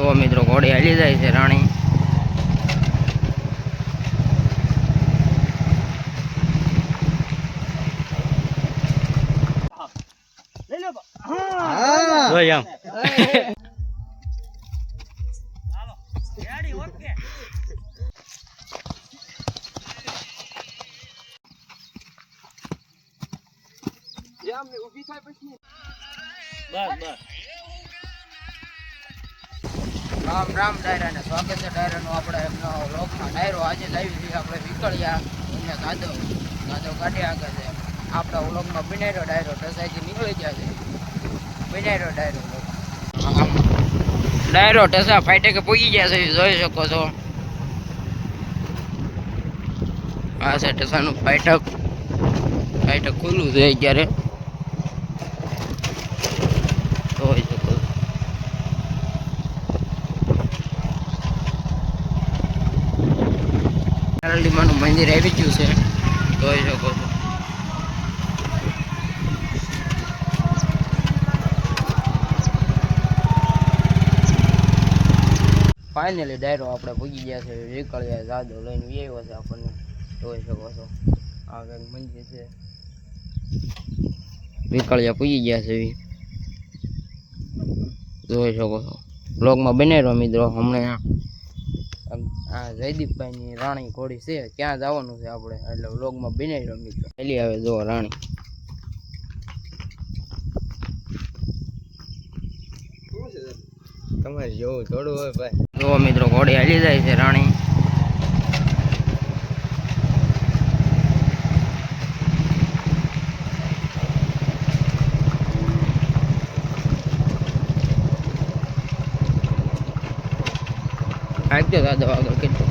તો મિત્રો ઘોડી હાલી જાય છે રાણી. બસ આમ. રામ રામ ડાયરા ને સ્વાગત છે. ડાયરાનો આપણે એમનો લોકમાં ડાયરો આજે લાવી દીધી આપણે વિકળ્યા એમને ગાદવ ગાદવ કાઢી આગળ છે. આપણા ઓલોકમાં બિનેરો ડાયરો ટસાઈથી નીકળી ગયા છે. બિનેરો ડાયરો ડાયરો ટસા ફાઈટે કે પૂગી ગયા છે જોઈ શકો છો. આ છે ટસાનું ફાઈટક ફાઈટક ખુલ્લું છે અત્યારે જોઈ શકો છો નારંડીમાનું મંદિર આવી ગયું છે. જોઈ શકો છો. ફાઇનલી ડાયરો આપણે પૂગી ગયા છે. નીકળ્યા જાદો લઈને વ્યવ્યો છે આપણને. જોઈ શકો છો. આ કંઈક મંદિર છે. નીકળ્યા પૂગી ગયા છે. જોઈ શકો છો. બ્લોગમાં બનેલો મિત્રો હમણાં આ જયદીપભાઈની રાણી ઘોડી છે, ક્યાં જવાનું છે આપણે? એટલે વ્લોગમાં બનાવી મિત્રો પહેલી આવે જો રાણી. તમારે જોવું થોડું હોય ભાઈ. જો મિત્રો, ઘોડી હાલી જાય છે રાણી. આગળ દાદા આગળ કેટલું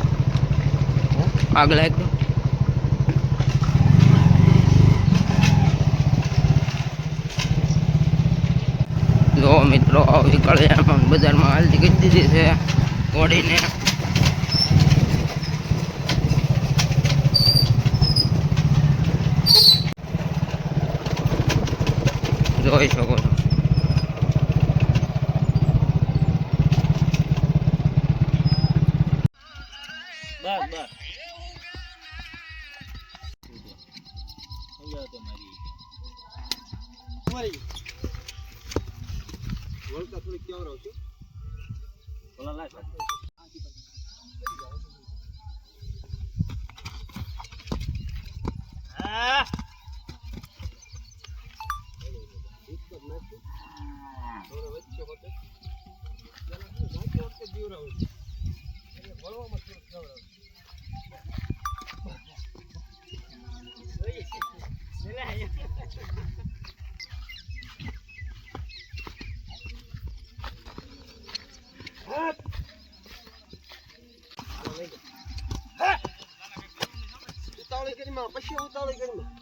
આગળ આગળ જો. મિત્રો વિકળ્યામાં બજારમાં હાલતી કરી દીધી છે, ઓડીને. જોઈ શકો છો. બસ બસ તમારી વર્લ્ડ કપ થોડીક કેવું રહું છું ભલા લાગે Thank you. ઉતાવળી કરી માં પછી ઉતાવળી કરી માં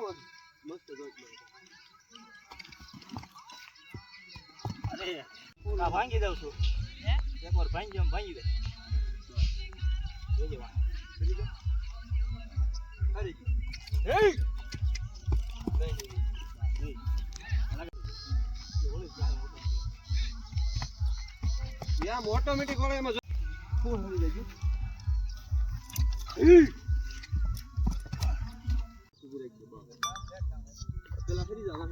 મસ્ત. અરે આ ભાંગી દઉં છું. એક વાર ભાંગી જાઉં ભાંગી દે. જોજે વાહ. કરી દો. ઓટોમેટિક વાળા એમાં જાય જો. ઊભી રાખજો, બસ. પેલા ફરી જાવ વાહન, પછી ક્યાં હોય ચોખ્ખો. આગળ. ભાઈ કેમ મને આમ જ છે ને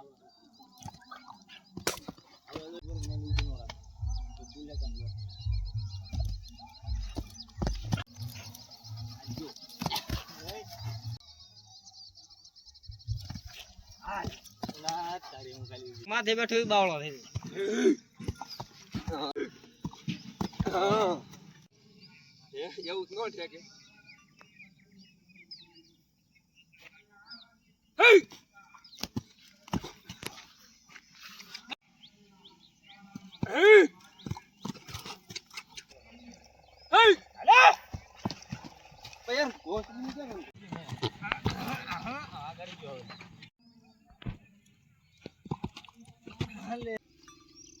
માથે બેઠો એ બાવળો થઈ એવું ન કે કોસ નહીં કરે ને. આગળ ગયો હવે. શું છે કેવો? બે દફા દે. હાથે એ રહી ગયો.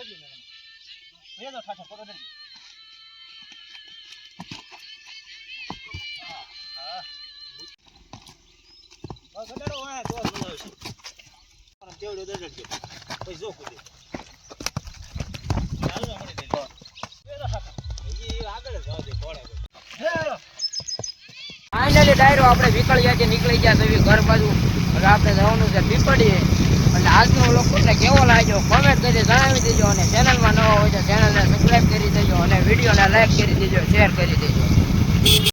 તો ઘોડે ફાઇનલી ડાયરો આપણે નીકળી ગયા છે ઘર બાજુ. આપણે જવાનું છે પીપળીએ. એટલે આજનો ને કેવો લાગ્યો કોમેન્ટ કરી જણાવી દેજો અને ચેનલમાં નવા હોય તો ચેનલને સબસ્ક્રાઈબ કરી દેજો અને વિડીયોને લાઈક કરી દેજો શેર કરી દેજો.